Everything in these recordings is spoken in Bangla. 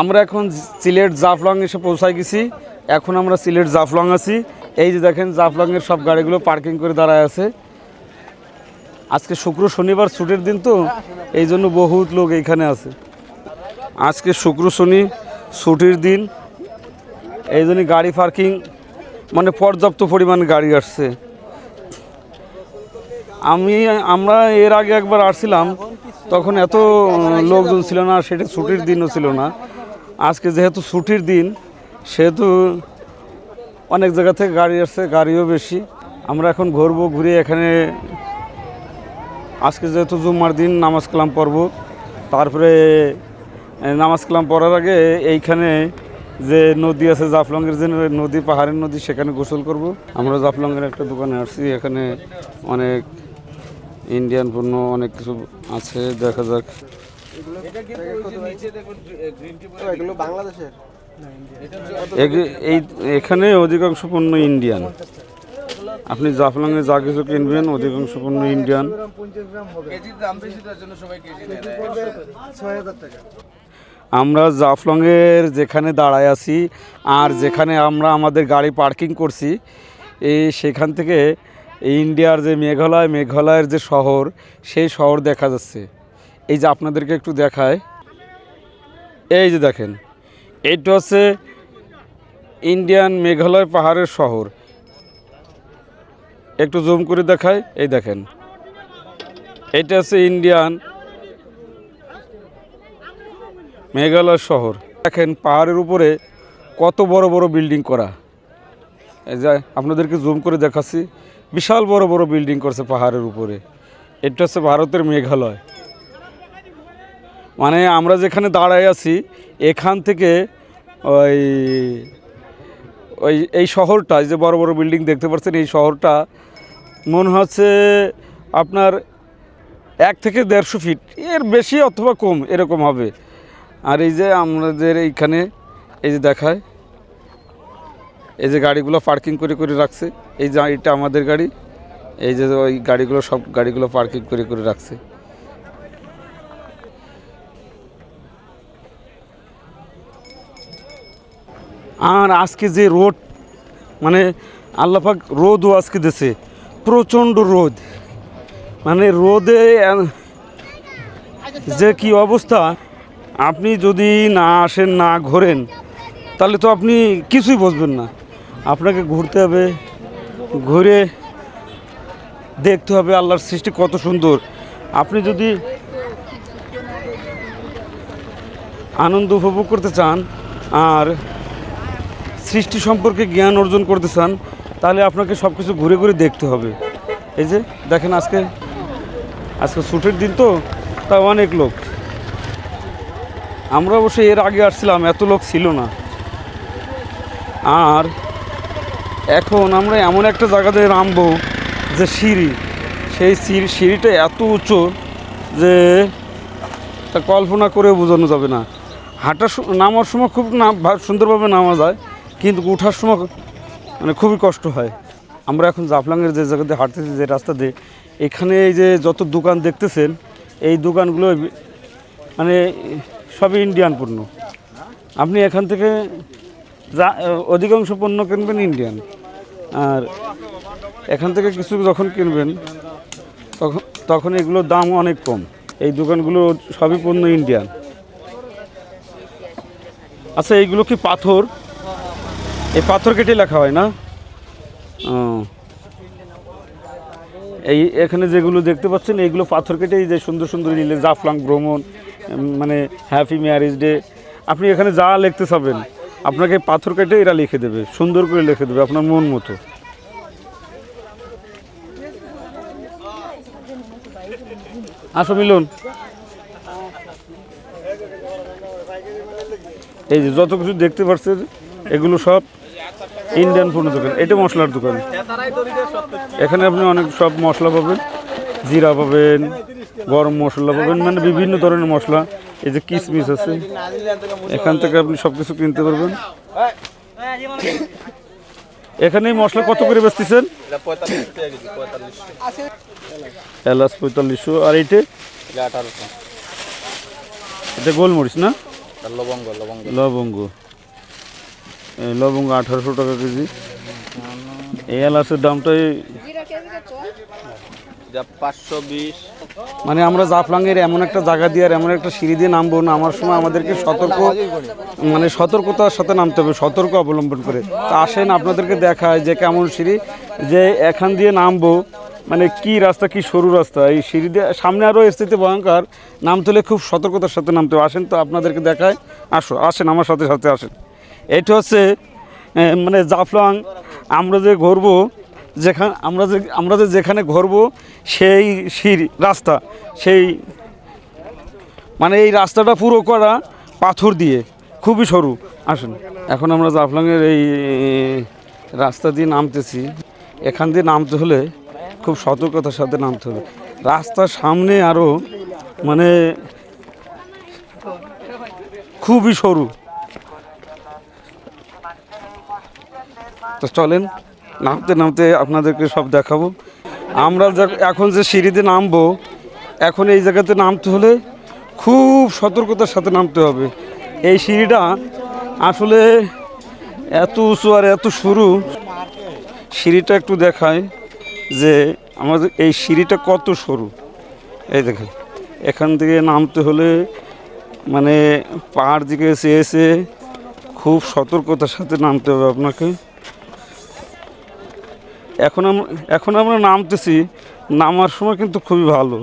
আমরা এখন সিলেট জাফলং এসে পৌঁছায় গেছি। এখন আমরা সিলেট জাফলং আছি। এই যে দেখেন, জাফলংয়ের সব গাড়িগুলো পার্কিং করে দাঁড়ায় আছে। আজকে শুক্র শনিবার ছুটির দিন তো, এই জন্য বহুত লোক এইখানে আছে। আজকে শুক্র শনি ছুটির দিন। এই জন্য গাড়ি পার্কিং মানে পর্যাপ্ত পরিমাণে গাড়ি আসছে। আমি, আমরা এর আগে একবার আসছিলাম। তখন এত লোকজন ছিল না, সেটা ছুটির দিনও ছিল না। আজকে যেহেতু ছুটির দিন, সেহেতু অনেক জায়গা থেকে গাড়ি আসছে, গাড়িও বেশি। আমরা এখন ঘুরবো, ঘুরে এখানে আজকে যেহেতু জুম্মার দিন, নামাজ কালাম পড়ব। তারপরে নামাজ কালাম পড়ার আগে এইখানে যে নদী আছে, জাফলংয়ের যে নদী, পাহাড়ের নদী, সেখানে গোসল করব। আমরা জাফলংয়ের একটা দোকানে আসছি, এখানে অনেক ইন্ডিয়ান পণ্য অনেক কিছু আছে দেখা যাক। এগ- এই এখানে অধিকাংশ পণ্য ইন্ডিয়ান আপনি জাফলংয়ে যা কিছু কিনবেন অধিকাংশ পণ্য ইন্ডিয়ান কেজির দাম বেশি তার জন্য সবাই কেজি নেয় ছয় হাজার টাকা আমরা জাফলংয়ের যেখানে দাঁড়ায় আছি আর যেখানে আমরা আমাদের গাড়ি পার্কিং করছি এই সেখান থেকে ইন্ডিয়ার যে মেঘালয়, মেঘালয়ের যে শহর, সেই শহর দেখা যাচ্ছে। এই যে আপনাদেরকে একটু দেখায় এই যে দেখেন এইটা হচ্ছে ইন্ডিয়ান মেঘালয় পাহাড়ের শহর। একটু জুম করে দেখায় এই দেখেন, এটা হচ্ছে ইন্ডিয়ান মেঘালয় শহর। দেখেন, পাহাড়ের উপরে কত বড় বড় বিল্ডিং করা। এই যে আপনাদেরকে জুম করে দেখাচ্ছি। বিশাল বড় বড় বিল্ডিং করছে পাহাড়ের উপরে। এটা হচ্ছে ভারতের মেঘালয়। মানে আমরা যেখানে দাঁড়ায় আছি, এখান থেকে ওই ওই, এই শহরটা যে বড় বড় বিল্ডিং দেখতে পাচ্ছেন, এই শহরটা মনে হচ্ছে আপনার এক থেকে দেড়শো ফিট এর বেশি অথবা কম এরকম হবে। আর এই যে আমাদের এইখানে, এই যে দেখায় এই যে গাড়িগুলো পার্কিং করে করে রাখছে, এই যে এটা আমাদের গাড়ি, এই যে ওই গাড়িগুলো সব গাড়িগুলো পার্কিং করে করে রাখছে। আর আজকে যে রোড মানে আল্লাপাক রোদও আজকে দেছে, প্রচণ্ড রোদ। মানে রোদে, যে কি অবস্থা, আপনি যদি না আসেন, না ঘোরেন, তাহলে তো আপনি কিছুই বুঝবেন না। আপনাকে ঘুরতে হবে, ঘুরে দেখতে হবে আল্লাহর সৃষ্টি কত সুন্দর। আপনি যদি আনন্দ উপভোগ করতে চান আর সৃষ্টি সম্পর্কে জ্ঞান অর্জন করতে চান, তাহলে আপনাকে সব কিছু ঘুরে ঘুরে দেখতে হবে। এই যে, দেখেন আজকে আজকে ছুটির দিন তো, তা অনেক লোক। আমরা অবশ্যই এর আগে আসছিলাম, এত লোক ছিল না। আর এখন আমরা এমন একটা জায়গাতে নামবো যে সিঁড়ি। সেই সিঁড়ি সিঁড়িটা এত উঁচু যে তা কল্পনা করে বোঝানো যাবে না। হাঁটার নামার সময় খুব না ভা- সুন্দরভাবে নামা যায়, কিন্তু ওঠার সময় মানে খুবই কষ্ট হয়। আমরা এখন জাফলাঙের যে জায়গাতে হাঁটতেছি, যে রাস্তা দিয়ে, এখানে এই যে যত দোকান দেখতেছেন, এই দোকানগুলো মানে সবই ইন্ডিয়ান পণ্য। আপনি এখান থেকে যা অধিকাংশ পণ্য কিনবেন ইন্ডিয়ান আর এখান থেকে কিছু যখন কিনবেন, তখন তখন এগুলোর দাম অনেক কম। এই দোকানগুলো সবই পণ্য ইন্ডিয়ান আচ্ছা এইগুলো কি পাথর? এই পাথর কেটে লেখা হয় না? এই, এখানে যেগুলো দেখতে পাচ্ছেন, এইগুলো পাথর কেটে যে সুন্দর সুন্দর লিলে জাফলাং ভ্রমণ মানে হ্যাপি ম্যারেজ ডে আপনি এখানে যা লিখতে চাবেন আপনাকে পাথর কেটে এরা লিখে দেবে, সুন্দর করে লিখে দেবে আপনার মন মতো। আসো মিলন। এই যে যত কিছু দেখতে পাচ্ছেন এগুলো সব ইন্ডিয়ান পণ্য দোকান। এটা মশলার দোকান। এখানে আপনি অনেক সব মশলা পাবেন, জিরা পাবেন, গরম মশলা পাবেন মানে বিভিন্ন ধরনের মশলা। এই যে কিশমিশ আছে, এখান থেকে আপনি সব কিছু কিনতে পারবেন। এখানে মশলা কত করে বেচতেছেন? এলাচ পঁয়তাল্লিশশো। আর এইটে? আঠারোশো এটা গোলমরিচ না? লবঙ্গ। লবঙ্গ লবঙ্গ আঠারোশো টাকা কেজি। এই এলাচের দামটাই মানে আমরা জাফলাঙের এমন একটা জায়গা দিয়ে আর এমন একটা সিঁড়ি দিয়ে নামবো না, আমার সময় আমাদেরকে সতর্ক মানে সতর্কতার সাথে নামতে হবে, সতর্ক অবলম্বন করে। তা আসেন আপনাদেরকে দেখায় যে কেমন সিঁড়ি, যে এখান দিয়ে নামবো মানে কি রাস্তা, কি সরু রাস্তা, এই সিঁড়ি দিয়ে সামনে আরও স্থিতি ভয়ঙ্কর, নামতে হলে খুব সতর্কতার সাথে নামতে হবে। আসেন তো আপনাদেরকে দেখায়, আসো, আসেন, আমার সাথে সাথে আসেন। এটা হচ্ছে মানে জাফলং, আমরা যে ঘুরবো যেখানে আমরা যে আমরা যে যেখানে ঘুরবো, সেই সিঁড়ি রাস্তা, সেই মানে এই রাস্তাটা পুরো করা পাথর দিয়ে, খুবই সরু। আসুন। এখন আমরা জাফলংয়ের এই রাস্তা দিয়ে নামতেছি। এখান দিয়ে নামতে হলে খুব সতর্কতার সাথে নামতে হবে। রাস্তার সামনে আরও মানে খুবই সরু। তো চলেন। নামতে নামতে আপনাদেরকে সব দেখাবো। আমরা এখন যে সিঁড়িতে নামবো, এখন এই জায়গাতে নামতে হলে খুব সতর্কতার সাথে নামতে হবে। এই সিঁড়িটা আসলে এত উঁচু আর এত সরু, সিঁড়িটা একটু দেখায় যে আমাদের এই সিঁড়িটা কত সরু। এই দেখেন, এখান থেকে নামতে হলে মানে পাহাড় দিকে এসে এসে খুব সতর্কতার সাথে নামতে হবে আপনাকে। এখন আমরা এখন আমরা নামতেছি, নামার সময় কিন্তু খুবই ভালো।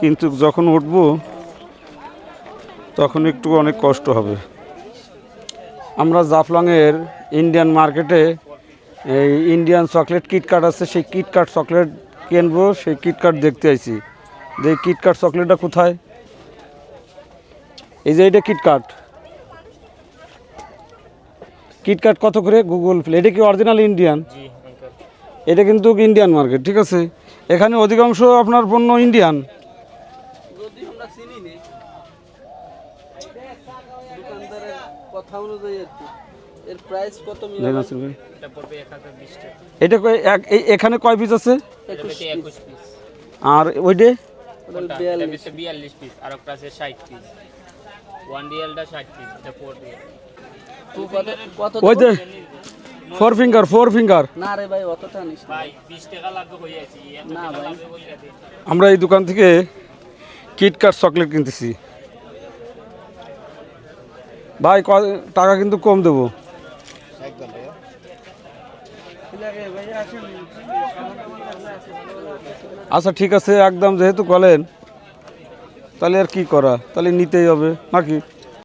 কিন্তু যখন উঠবো, তখন একটু অনেক কষ্ট হবে। আমরা জাফলংয়ের ইন্ডিয়ান মার্কেটে এই ইন্ডিয়ান চকলেট কিটকাট আছে, সেই কিটকাট চকলেট কিনবো, সেই কিটকাট দেখতে আইছি। যে কিটকাট চকলেটটা কোথায়? এই যে এটা কিটকাট কিটকাট কত করে? গুগল প্লে এটা কি অরিজিনাল ইন্ডিয়ান এটা কিন্তু ইন্ডিয়ান মার্কেট ঠিক আছে? এখানে অধিকাংশ আপনার পণ্য ইন্ডিয়ান আমরা চিনি নি দোকানদারের কথা অনুযায়ী আর কি এর প্রাইস কত নেই নাসির ভাই। এটা কয়- এক- এই- এখানে কয় পিস আছে? আর ওইটে? বিয়াল্লিশ। পিস আর একটা আছে ষাট পিস ওয়ান রিয়েলটা ষাট পিস এটা ফোর রিয়েল কত ওই যে ফোর ফিঙ্গার ফোর ফিঙ্গার না রে ভাই অতটা নিস ভাই বিশ টাকা লাগবে হয়ে আছে না ভাই। আমরা এই দোকান থেকে কিটকাট চকলেট কিনতেছি। ভাই ক- টাকা কিন্তু কম দেবো। আচ্ছা ঠিক আছে একদম যেহেতু বলেন তাহলে আর কি করা? তাহলে নিতেই হবে নাকি?